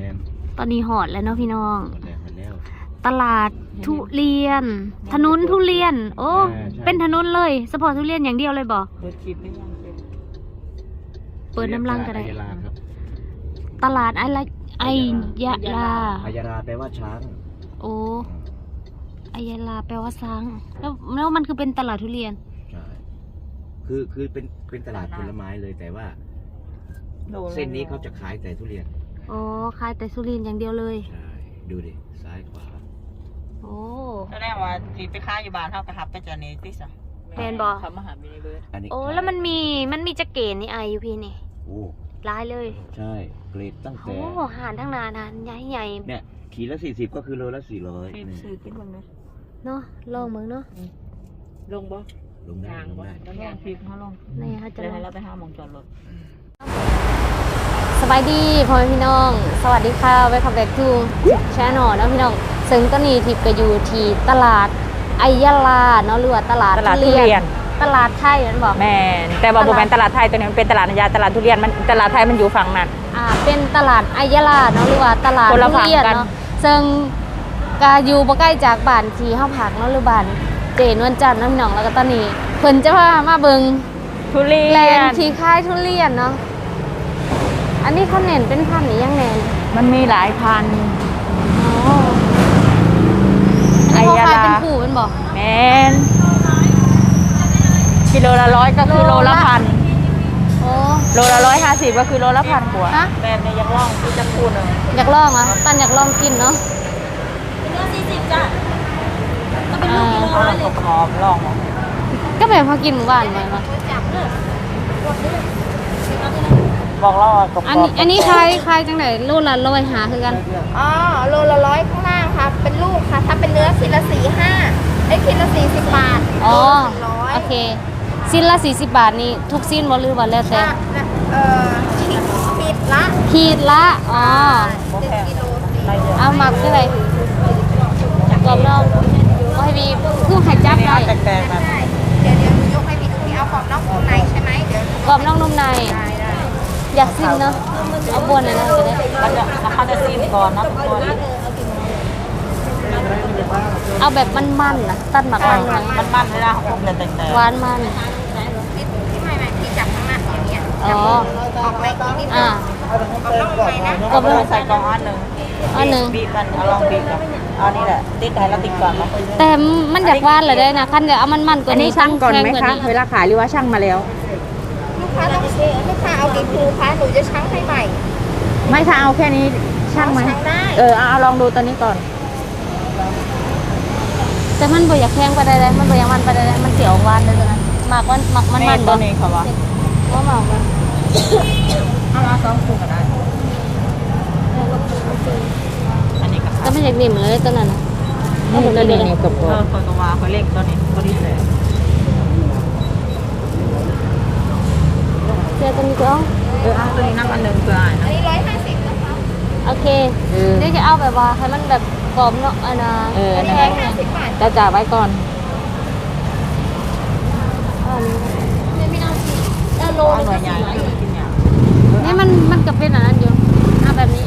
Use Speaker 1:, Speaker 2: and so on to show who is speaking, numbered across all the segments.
Speaker 1: ม่น
Speaker 2: ตอนนี้หอดแล้วเนาะพี่น้อง
Speaker 1: หมดแล้วหมดแล้ว
Speaker 2: ตลาดทุเรียน ถนนทุเรียน โอ้
Speaker 1: ใช่ใช่
Speaker 2: เป็นถนนเลยเฉพาะทุเรียนอย่างเดียวเลยบ่
Speaker 3: เปิดคลิปได้ยังเปิด
Speaker 2: เปิดน้ำลังก็ได้
Speaker 1: อัยราครับ
Speaker 2: ตลาดอะไรไอยะลา
Speaker 1: อัยราแปลว่าช้าง
Speaker 2: โอ้ไอยะลาแปลว่าช้างแล้วแล้วมันคือเป็นตลาดทุเรียน
Speaker 1: ใช่คือคือเป็นเป็นตลาดผลไม้เลยแต่ว่า
Speaker 3: โด
Speaker 1: เส้นนี้เขาจะขายแต่ทุเรียน
Speaker 2: โอ้ขายแต่ทุเรียนอย่างเดียวเลย
Speaker 1: ใช่ ดูดิ ซ้ายขวา
Speaker 2: โอ้
Speaker 3: แสดงว่าสีไปค้าอยู่บ้านเท่ากับฮับไปจากนี้ติสอะ
Speaker 2: แมนบ่
Speaker 3: ทำอาหารมินิเบิร์ด
Speaker 1: อันนี้
Speaker 2: โอ้แล้วมันมีมันมีจะเกณฑ์นี่ไออยู่พี่นี่
Speaker 1: โอ้
Speaker 2: ร้ายเลย
Speaker 1: ใช่ เกรดตั้งแต่
Speaker 2: โอ้หานทั้งนานานใหญ่ใหญ่
Speaker 1: เนี่ยขีดละสี่สิบก็คือโลละสี่ร้อย
Speaker 3: ซื้อซื้อกินบ้างไหม
Speaker 2: เนาะลองมึงเนาะ
Speaker 3: ลงบ่
Speaker 1: ลงได้ลงได้
Speaker 3: ต้องลองคลิปเขาลง
Speaker 2: นี่เขาจะ
Speaker 3: จะ
Speaker 2: ล
Speaker 3: ให้
Speaker 2: อง
Speaker 3: เราไปหาหมองจอดรถ
Speaker 2: ส บายดีพ่อแม่พี่น้อง สวัสดีค่ะ welcome back to channel เนาะพี่น้อง ซึ่งตอนนี้ทิพย์ก็อยู่ที่ตลาดไอยะลาเนาะหรือว่าตลาด
Speaker 4: ตลาดทุเรียน
Speaker 2: ตลาดไทยนั่นบอก
Speaker 4: แม่นแต่ว่าบ่แม่นตลาดไทยตัวนี้มันเป็นตลาดนายาตลาดทุเรียนมันตลาดไทยมันอยู่ฝั่งนั้น
Speaker 2: อ่าเป็นตลาดไอยะลาเนาะหรือว่าตลาด
Speaker 4: คนละ
Speaker 2: ทุเรียน
Speaker 4: ฝั่งกัน
Speaker 2: เนาะซึ่งก็อยู่บ่ใกล้จากบ้านที่เฮาพักเนาะหรือบ้านเจนวลจันทร์เนาะพี่น้องแล้วก็ตอนนี้เพิ่นจะพามาเบิง
Speaker 4: ทุเรี
Speaker 2: แล
Speaker 4: ย
Speaker 2: น
Speaker 4: น
Speaker 2: ด์ที่คายทุเรียนเนาะ อันนี้เขาเน้นเป็นพันธุ์นี้ยังแน่น
Speaker 4: มันมีหลายพัน
Speaker 2: อ๋ออันนี้เขา
Speaker 4: ไอยะ
Speaker 2: ขาย
Speaker 4: ลา
Speaker 2: เป็นผู้เป็นบอก
Speaker 4: แม่นกิโลละร้อยก็คือ
Speaker 2: โล
Speaker 4: โล
Speaker 2: ละ
Speaker 4: ละพัน
Speaker 2: โอ้
Speaker 4: โลละร้อยห้าสิบก็คือโลละพันกว่า
Speaker 2: ฮะ
Speaker 3: แบรนด์ในยักษ์ล่องที่จะพูดเลย
Speaker 2: อยากลองอะตันอยากลองกินเนาะอ่า
Speaker 3: เอาลองขอบๆลองเอา
Speaker 2: ก็แบบพอกินหมู่บ้านไปเนาะ
Speaker 3: บอกเราว่ากับ
Speaker 2: อันนี้อันนี้คายคายจังไหนโลละร้อยหาคือกัน
Speaker 5: อ๋อโลละร้อยข้างล่างค่ะ เป็นลูกค่ะ ถ้าเป็นเนื้อขีดละสี่ห้าไอ้ยขีดละสี่สิบบาท
Speaker 2: อ๋อ
Speaker 5: โลละร้อย
Speaker 2: โอเค สิ้นละ 40 บาทนี่ทุกสิ้นบ่หรือว่าแล้วแต่
Speaker 5: อะนะเอ่อขีดขีดละ
Speaker 2: ขีดละ อ๋อ
Speaker 5: เจ็ดกิโลสี่
Speaker 2: เอาหมักได้ไหมกรอบนอกก็ให้มีคือไข่จับ
Speaker 3: นี่
Speaker 2: ได้
Speaker 3: เอาแตกๆแบบ
Speaker 5: ได้เดี๋ยวเดี๋ยวหนูยกให้พี่ดูพี่เอาขอบนอกตรงในใช่ไหมเดี๋ยว
Speaker 2: กรอบนอกนุ่มใน
Speaker 5: ได้ได้
Speaker 2: อยากซิมเนาะเอาบวนหน่อยนะจะได้
Speaker 3: แล้วจะเขาจะซีนก่อนนะทุกคน
Speaker 2: เอาแบบมันๆนะตัดหมักมันหน่อย
Speaker 3: มันมันเวลาเขาคงจะแตก
Speaker 2: หวานมัน
Speaker 5: พี่พี่ไม่ไม่พี่จับข้างหน้าอย่างเงี้ย
Speaker 2: อ๋อ
Speaker 5: ออกไปนิดนึ
Speaker 2: อ่
Speaker 5: งขอบนอกตรงในนะ
Speaker 3: ๆก็เลยใส่กองอันหนึ่ง
Speaker 2: อันหนึ่ง
Speaker 3: บีบกันเอาลองบีบกันอานี่แหละติดไทยแล้วติดก่อนเนาะ
Speaker 2: แต่มันอยากหวานเลยได้นะคันอยากเอามันๆกว่า
Speaker 4: อัน
Speaker 2: นี้
Speaker 4: ช่างก่อนไหมคะเวลาขายหรือว่าช่างมาแล้ว
Speaker 5: ลูกค้าต้องลูกค้า เอากี่ภูคะหนูจะชั่งให้ใหม่
Speaker 4: ไม่ถ้าเอาแค่นี้ช่างไหม
Speaker 5: ชั่งได้
Speaker 4: เออเอาเอาลองดูตัวนี้ก่อน
Speaker 2: แต่มันบ่อยากแพงไปได้เลยมันบ่อยากมันไปได้เลยมันเสียวหวานเลยนะหมักมันหมักมัน
Speaker 3: นี่
Speaker 2: มัน
Speaker 3: ตั
Speaker 2: บ่
Speaker 3: วนี้เขาว่า
Speaker 2: ว่าหมักมัน
Speaker 3: เอามาสองคู่ก็ได้อันนี้ก็
Speaker 2: แต่มันอยากนิ่มเลยตัวนั้นน่ะ
Speaker 4: นี่ตัวนี้นี่กับ
Speaker 3: เออคนก็ว่าเขาเล่งตัวนี้ตัวนี้เลย
Speaker 2: เจอตัวนี้ก็เอา
Speaker 3: เออเอาตัวนี้น้ำอันหนึ่งเพื่ออ่าน
Speaker 5: อั
Speaker 3: นะ
Speaker 5: นนี้ร้อยห้าสิบนะคะ
Speaker 2: โอเค
Speaker 4: เออ
Speaker 2: เดี๋ยวจะเอาแบบว่าให้มันแบบกรอบเนาะอันน่ะ
Speaker 4: เออ อันนั้น
Speaker 2: แพ
Speaker 5: ร้องย
Speaker 2: หน่
Speaker 5: ห้า
Speaker 2: อย
Speaker 5: สิบบาท
Speaker 4: จะจ่าไว้ก่อน
Speaker 2: อันนี้
Speaker 5: เออโล
Speaker 3: เอา
Speaker 5: นึง
Speaker 3: หน่วย
Speaker 5: ก็
Speaker 3: ใหญ่
Speaker 5: สี่
Speaker 3: แล้วกินเนี่ย
Speaker 2: นี่มันมันก็เป็นอันนั้นอยู่เอาแบบนี้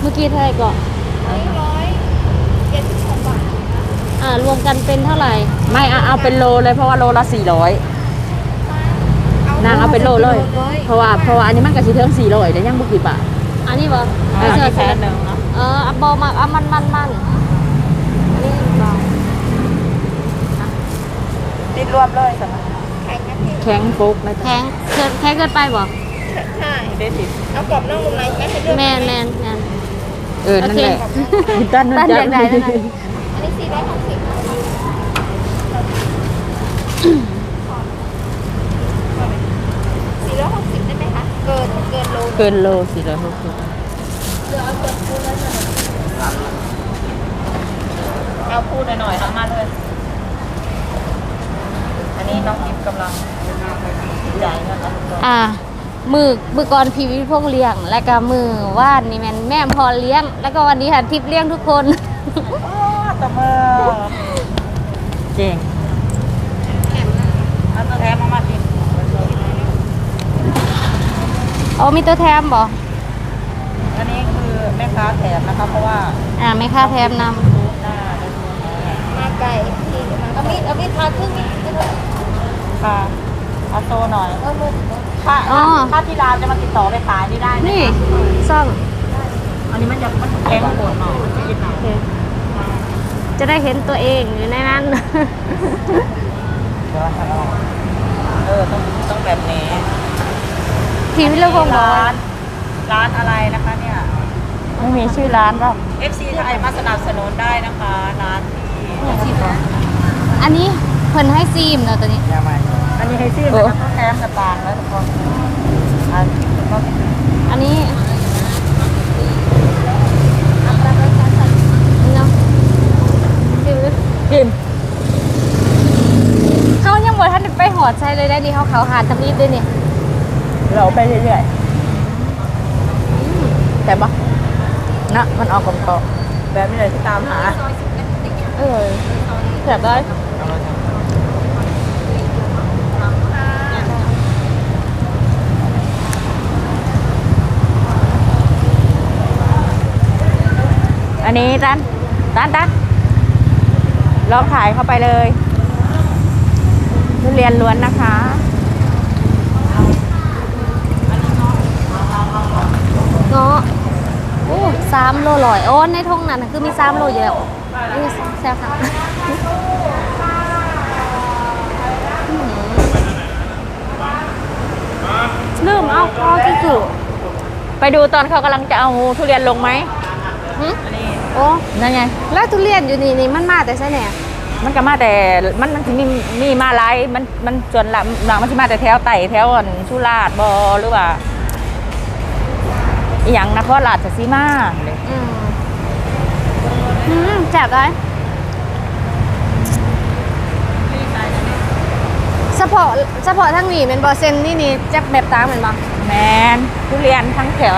Speaker 2: เมื่อกี้เท่าไหร่ก่อน
Speaker 5: อันนี้ร้อยเจ็ดสิบหกบาท
Speaker 2: อ่า รวมกันเป็นเท่าไหร่
Speaker 4: ไม่เอาเอาเป็นโลเลยเพราะว่าโลละสี่ร้อยนางเอาเป็นโลเลย เพราะว่าเพราะว่าอันนี้มันก็สิเทิงสี่ร้อยแต่ยังบ่กี่บาท
Speaker 2: อันนี้บ่
Speaker 3: เอา
Speaker 2: เอา
Speaker 3: อัน
Speaker 2: เสื้อ
Speaker 3: นี้แพ
Speaker 2: เสื้อ
Speaker 3: นหนึ่งเนาะ
Speaker 2: เออเอาบอมาเอามันมันมันอันนี้บ่
Speaker 3: ติดรวบเลยสำหรับ
Speaker 5: แข็งนะพี่
Speaker 4: แข็งปุ๊กนะ
Speaker 2: แพ
Speaker 4: จ๊ะ
Speaker 2: งเกินแพงเกินไปบ่
Speaker 5: ใช่
Speaker 3: เด็ดติด
Speaker 5: เอากรอบนอกนุ่มในไหมให้เลือก
Speaker 2: แมนแมนแมน
Speaker 4: เออนั่นแหละ
Speaker 2: โอเค
Speaker 4: ตั้นนั่น
Speaker 2: ตั้น
Speaker 4: จ้ะ
Speaker 2: อยากได้นั่นน่ะ
Speaker 5: อันนี้สี่ร้อยหกสิบสี่ร้อยหกสิบได้ไหมคะ เกินเกินโล
Speaker 4: เกินโลสี่ร้อยหกสิบ
Speaker 3: เอาพูดหน่อยๆทั้งมาเลย อันนี้น้องกิฟกำลังจ่ายเงินนะทุกคน
Speaker 2: อ่ามือมือก่อนพีวิพงษ์เลี้ยง แล้วก็มือว่านนี่แมนแม่พอเลี้ยง แล้วก็วันนี้หันทิพย์เลี้ยงทุกคน
Speaker 3: โอ้ตะเมอ
Speaker 4: เจ๋ง
Speaker 3: เอาตัวแทนมามาดิ
Speaker 2: โอ้มีตัวแถมบ่
Speaker 3: อันนี้คือแม่ค้าแถมนะคะเพราะว่า
Speaker 2: อ่าไม่ค่าแถมน
Speaker 3: หน้า
Speaker 5: มาไก่ที่มันเอามีดเอามีดพาครึ่งมีด
Speaker 3: ค่ะเอาโซหน่อย
Speaker 5: เออลูก
Speaker 3: ถ้าถ้าที่ร้านจะมาติดต่อไปขายนี่ได้ำนะ
Speaker 2: นี่
Speaker 3: คะ
Speaker 2: ซ่อง
Speaker 3: อันนี้มันจะมันแพงกว่าหน่อยมันจะยิบหน่อย
Speaker 2: โอเคจะได้เห็นตัวเองอยู่ในนั้น
Speaker 3: เออต้องต้องแบบนี้
Speaker 2: ทีมวิลพงศ์บอก
Speaker 3: ร้า
Speaker 2: ว่าน
Speaker 3: ร้านอะไรนะคะเนี่ย
Speaker 4: ไม่มีชื่อร้านหรอก
Speaker 3: FC ไทยมาสนับสนุนได้นะคะร้านที่
Speaker 2: อันนี้เพิ่นให้ซีมเนาะตัวนี้
Speaker 3: อันนี้ให้ชื่อมันก็แถมกระตางแล้วทุกคนอันก็
Speaker 2: อันนี้เนาะซิม
Speaker 4: กิน
Speaker 2: เขายังบ่ทันได้ไปหอดใช้เลยได้นี่เขาเขาหาทำรีบด้วยนี่
Speaker 4: เราไปเรื่อยๆ แต่ปะนะมันออกกลม
Speaker 3: แบบนี้เลยที่ตามหา
Speaker 2: เออ
Speaker 4: แบบได้อันนี้ตันตันตันลองถ่ายเข้าไปเลยทุเรียนล้วนนะคะ
Speaker 2: เงาะโอ้สามโลลอยโอ้ในทงนั้นน่ะคือมีสามโลอยู่แล้วนี่แซ่บค่ะอื้อหือลืมเอาคอที่สุด
Speaker 4: ไปดูตอนเขากำลังจะเอาทุเรียนลงไหม
Speaker 2: หึ
Speaker 3: อันนี้
Speaker 2: โอ้
Speaker 4: นั่นไง
Speaker 2: แล้วทุเรียนอยู่นี่นี่มันมาแต่ใช่เนี่ย
Speaker 4: มันก็มาแต่มันมันสิมีมีมาหลายมันมันส่วนหลังหลังมันสิมาแต่แถวไต่แถวอันชุราชบอหรือว่า อหย่างนครราชสีมาเลย
Speaker 2: อืมอืมแซ่บเลยเฉพาะเฉพาะทั้งนี้เป็นบอเซนนี่นี่จะแบบตามเหมือนบ่
Speaker 4: แมนทุเรียนทั้งแถว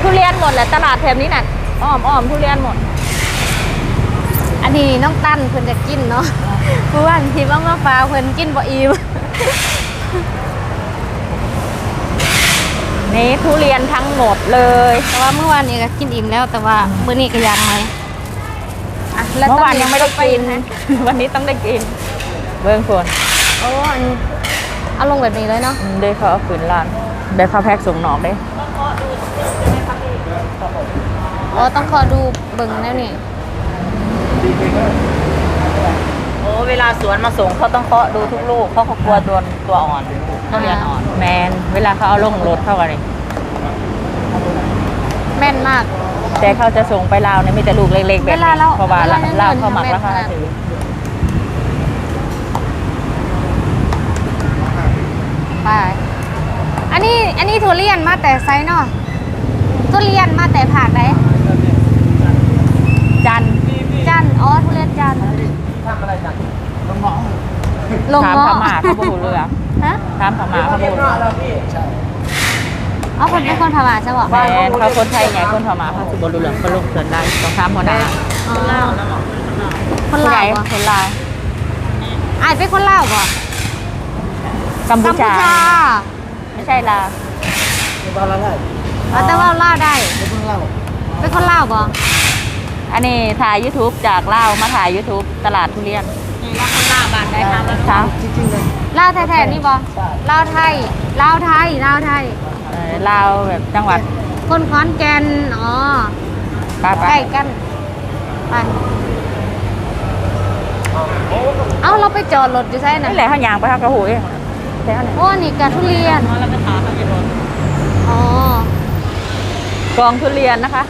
Speaker 4: ทุเรียนหมดแหละตลาดแถวนี้น่ะอ้อมอ้อมทุเรียนหมด
Speaker 2: อันนี้น้องตั้นเพิ่นจะกินเนาะเมื่อวานที่ว่ามาฟ้ากเพิ่นกินบ่อิ่ม
Speaker 4: นี่ทุเรียนทั้งหมดเลย
Speaker 2: แต่ว่าเมื่อวานนี้ก็กินอิ่มแล้วแต่ว่ามื้อนี้ก็ยังไหมอะแล้
Speaker 4: เมื่อวาน
Speaker 2: ต
Speaker 4: ยังไม่ได้กิน
Speaker 2: นะ
Speaker 4: วันนี้ต้องได้กิน เบิ้งฝน
Speaker 2: โอ้อันนี้เอาลงแบบนี้เลยเนาะ
Speaker 4: อืมเด้เขาเอาขืนร้านแบบเขาแพ็กส่งนอกเด้
Speaker 2: อ๋อต้องขอดูเบิ่งแล้วนี่
Speaker 3: โอ้เวลาสวนมาส่งเขาต้องเคาะดูทุกลูกเพราะเขากลัวตัวตัวอ่อนทุเรียนอ่อน
Speaker 4: แมนเวลาเขาเอาลงรถเข้ากันเลย
Speaker 2: แม่นมาก
Speaker 4: แต่เขาจะส่งไปลาวเนี่ยมีแต่ลูกเล็กๆแบบ
Speaker 2: เวลา
Speaker 4: นี้
Speaker 2: เรา
Speaker 4: เพราะว่า
Speaker 2: เวลา
Speaker 4: ลาวเขาหมัก
Speaker 2: เดิน
Speaker 4: ราคา
Speaker 2: เดิน
Speaker 4: ถือ
Speaker 2: ไปอันนี้อันนี้ทุเรียนมาแต่ไซเนาะทุเรียนมาแต่ภาคไหน
Speaker 4: จันทร์
Speaker 2: จันทร์อ๋อทุเรียนจันทร์
Speaker 1: ทำอะไรกันลงหมอ
Speaker 2: ลง
Speaker 4: ถาม
Speaker 2: เงาะ
Speaker 4: พม่าเขาบูเรือ
Speaker 2: ฮะ
Speaker 4: ถามพม่าเขาบูเรือ
Speaker 2: เอาคนเป็นคนพม่าใช่ปะ
Speaker 4: แมนเขาคนไทยไงคนพม่าเขาสิบรูเรือเขาลงเกินได้ต้องถามหัวหน้า
Speaker 2: อ๋อคน
Speaker 4: ผู้ใด
Speaker 2: ลาวปะ
Speaker 4: คนลาว
Speaker 2: อายเป็นคนลาวปะ
Speaker 4: กัมพูชา
Speaker 2: กัมพูชา
Speaker 4: ไม่ใช่ลาว
Speaker 1: บ้านละไร
Speaker 2: อ๋อแต่ว่าลาวได้
Speaker 1: ไม่เพิ่งเล่า
Speaker 2: เป็นคนลาวปะ
Speaker 4: อันนี้ถ่าย YouTube จากลาวมาถ่าย YouTube ตลาดทุเรียน
Speaker 3: นี่แล้วคนหน้าบ้านได้ทำแล้ว
Speaker 4: ถาม
Speaker 1: จริงๆเลย
Speaker 2: ลาวแท้ๆนี่ปะลาวไทยลาวไทยลาวไทย
Speaker 4: เอ่อลาวแบบจังหวัด
Speaker 2: คนขอนแก่นอ๋อ
Speaker 4: ป้าป้า
Speaker 2: ใกล้กันไปเอาเราไปจอดรถอยู่ใช่ไหน
Speaker 4: นี่แหละเขายางไปเขากระหูเองแค่นั้น
Speaker 2: โอ้นี่กะทุเรียน
Speaker 3: แล้วไปถามเขาจะโดน
Speaker 2: อ๋อก
Speaker 4: องทุเรียนนะคะ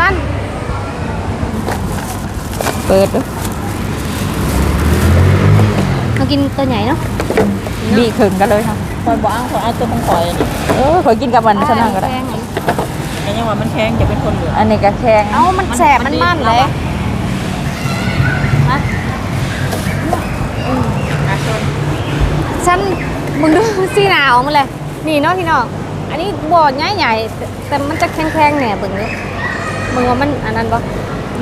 Speaker 2: ตั้น
Speaker 4: เปิดดู
Speaker 2: มากินตัวใหญ่เนาะ
Speaker 4: บีขึงกันเลยค่ะ
Speaker 3: คอยบอกเขาเอาตัวของข่อยนี่
Speaker 4: เออขอกินกับมันชนะก็ได้
Speaker 2: แพง
Speaker 3: ไอ้ยังว่ามันแข็งจะเป็นคนเหลือ
Speaker 4: อันนี้ก็แข็ง
Speaker 2: เอ้ามันแสบมันมันเลยฮะ
Speaker 3: นะชน
Speaker 2: ฉันมึงดูสีหนาวมันเลยนี่เนาะพี่น้องอันนี้บ่อใหญ่ใหญ่ๆแต่มันจะแข็งๆเนี่ยเบิ่งนี้มึงว่ามันอันนั้นปะ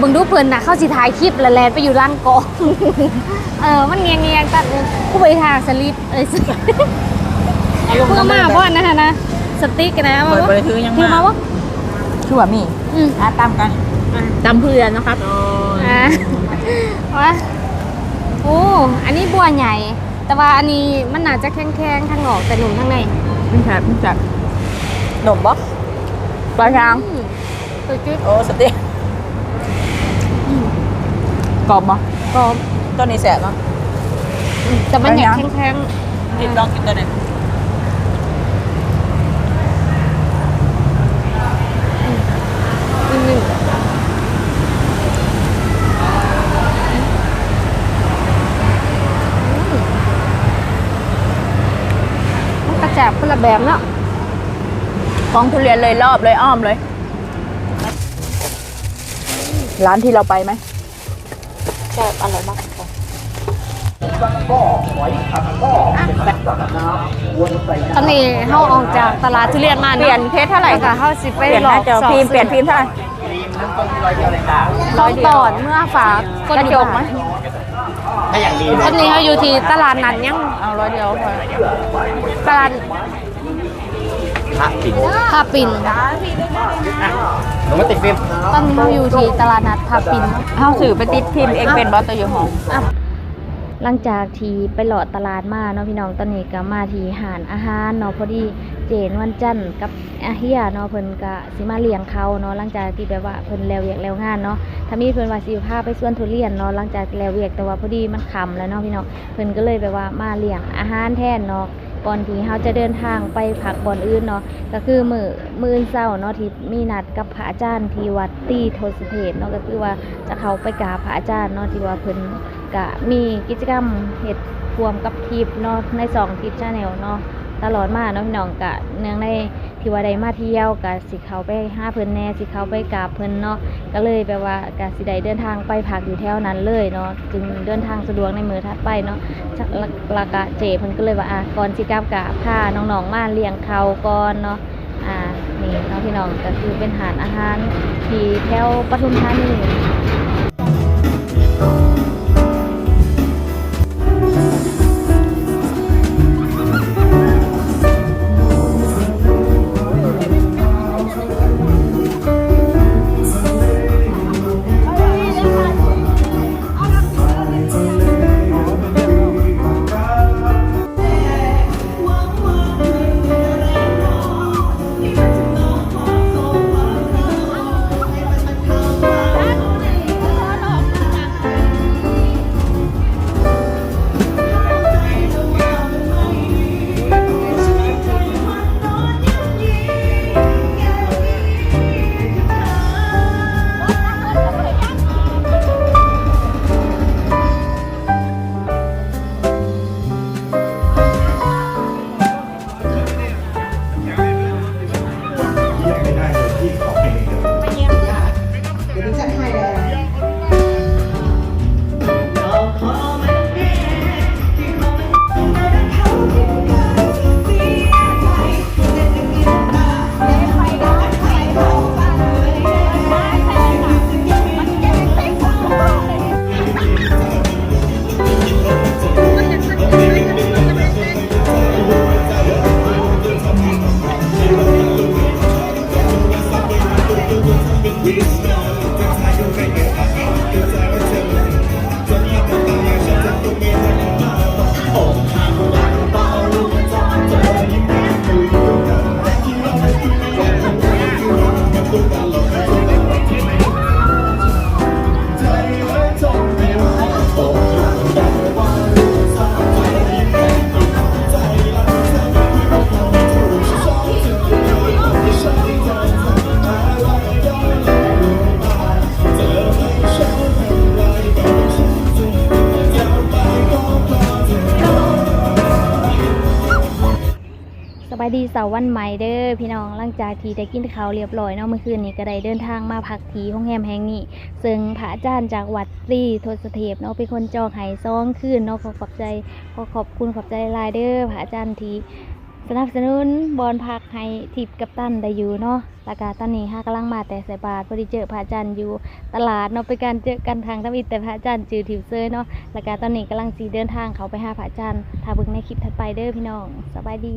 Speaker 2: มึงดูเพิ่นนะเข้าสิถ่ายคลิปแล้วแลนไปอยู่ล่างกอง เออ มันเงียงๆตัดเลยผู้บริหารสลิปเอ้ยสลิป
Speaker 3: เอาลง
Speaker 2: เพื่อมาเพราะอันนั้นน่ะนะ
Speaker 3: เส
Speaker 6: ติ๊กนะ
Speaker 3: เปิด
Speaker 6: วะ
Speaker 3: บริถือยัง
Speaker 6: ถือ
Speaker 3: มา
Speaker 6: มาวะ
Speaker 3: ชั่วมี
Speaker 6: อืม
Speaker 3: อะตามกัน
Speaker 4: ตำเพื่อนนะครับ
Speaker 6: อะวะโอ้อันนี้บัวใหญ่ แต่ว่าอันนี้มันน่าจะแข็งๆข้างนอกแต่หนุ่มข้างใน
Speaker 4: ไม่ใช่ไม่ใช่
Speaker 3: หนมบ่
Speaker 4: ปลาช้าง
Speaker 6: อืมตัวจิ๊บ
Speaker 3: โอ้สติ๊ก
Speaker 4: กรอบมั้
Speaker 6: กรอบ
Speaker 3: ตัวนี้แสบเนาะ
Speaker 6: อืมแต่มันอยากแข็ง
Speaker 3: นี่ลองกินตัวนี้
Speaker 6: ๆอืมมันกระแจบคนละแบบเนาะ
Speaker 4: ของทุเรียนเลยรอบเลยอ้อมเลย ร้านที่เราไปไหม
Speaker 3: ใช่อร่อยมาก
Speaker 6: ตอนนี้เขาออกจากตลาดทุเรียนมา
Speaker 4: เปลี่ยนเพชรเท่าไหร่
Speaker 6: ค่ะ
Speaker 4: คะ
Speaker 6: เขาสิไป
Speaker 4: เปลี่ยน
Speaker 6: หล
Speaker 4: ห
Speaker 6: อ
Speaker 4: น้ากจอ
Speaker 6: สอบ
Speaker 4: พิมพ์เปลี่ยนพิมพ์เท่าไหร่
Speaker 6: เขาตอดเมื่อฝาก
Speaker 4: กระจกไหม
Speaker 2: ถ้าอย่างดี
Speaker 6: ตอนนี้เขาอยู่ที่ตลาดนัดยัง
Speaker 4: เอาร้อยเดียวพอ
Speaker 6: ตลาด
Speaker 2: พระปิ่น
Speaker 6: พาปิน
Speaker 2: หนูมาติดฟิล์ม
Speaker 6: ตอนนี้เขาอยู่ที่ตลาดนัดพาปิน
Speaker 4: เฮาสื่อไปติดพิมพ์เองเป็นบอสตัวอยู่ห้อง
Speaker 6: หลังจากที่ไปหลอดตลาดมาเนาะพี่น้องตอนนี้ก็มาที่หารอาหารเนาะพอดีเจนวันจันทร์กับอาเฮียเนาะเพิ่นก็สิมาเลี้ยงเขาเนาะหลังจากที่แบบว่าเพิ่นแล้วเวียกแล้วงานเนาะถ้ามีเพิ่นว่าสิพาไปสวนทุเรียนเนาะหลังจากแล้วเวียกแต่ว่าพอดีมันค่ำแล้วเนาะพี่น้องเพิ่นก็เลยแบบว่ามาเลี้ยงอาหารแทนเนาะ ก่อนที่เขาจะเดินทางไปพักบ่อนอื่นเนาะก็คือมือมือเศร้าเนาะที่มีนัดกับพระอาจารย์ที่วัดตีโทสเทศเนาะก็คือว่าจะเขาไปกราบพระอาจารย์เนาะที่ว่าเพิ่นก็มีกิจกรรมเหตุรวมกับทีปเนาะในสองทีปชาแนลเนาะตลอดมาเนาะพี่น้องกะเนื่องใน ที่ว่าได้มาเที่ยวกะสิเขาไปห้าเพิ่นแน่สิเขาไปกราบเพิ่นเนาะก็เลยแบบว่ากะสิได้เดินทางไปพักอยู่แถวนั้นเลยเนาะจึงเดินทางสะดวกในมือถัดไปเนาะล้วแล้วกะเจเพิ่นก็เลยว่าอะก่อนสิกลับกะพาน้องๆมาเลี้ยงเขาก่อนเนาะอ่านี่เนาะพี่น้องก็คือเป็นหารอาหารที่แถวปทุมธานี วันใหม่เด้อพี่น้องหลังจากที่ได้กินข้าวเรียบร้อยเนาะเมื่อคืนนี้ก็ได้เดินทางมาพักที่ห้องแรมแห่งนี้ ซึ่งพระอาจารย์จากวัดตรีทศเทพเนาะเป็นคนจองไห้ซองคืนเนาะขอขอบใจขอขอบคุณขอบใจลายเด้อพระอาจารย์ที่สนับสนุนบอลพักให้ทิพย์กับตันได้อยู่เนาะแล้วก็ตอนนี้ห้ากำลังมาแต่ใส่บาตรพอดีเจอพระอาจารย์อยู่ตลาดเนาะเป็นการเจอกันทางทวิตแต่พระอาจารย์จือถิวเซยเนาะแล้วก็ตอนนี้กำลังสีเดินทางเขาไปหาพระอาจารย์ถ้าเบิ่งในคลิปถัดไปเด้อพี่น้องสบายดี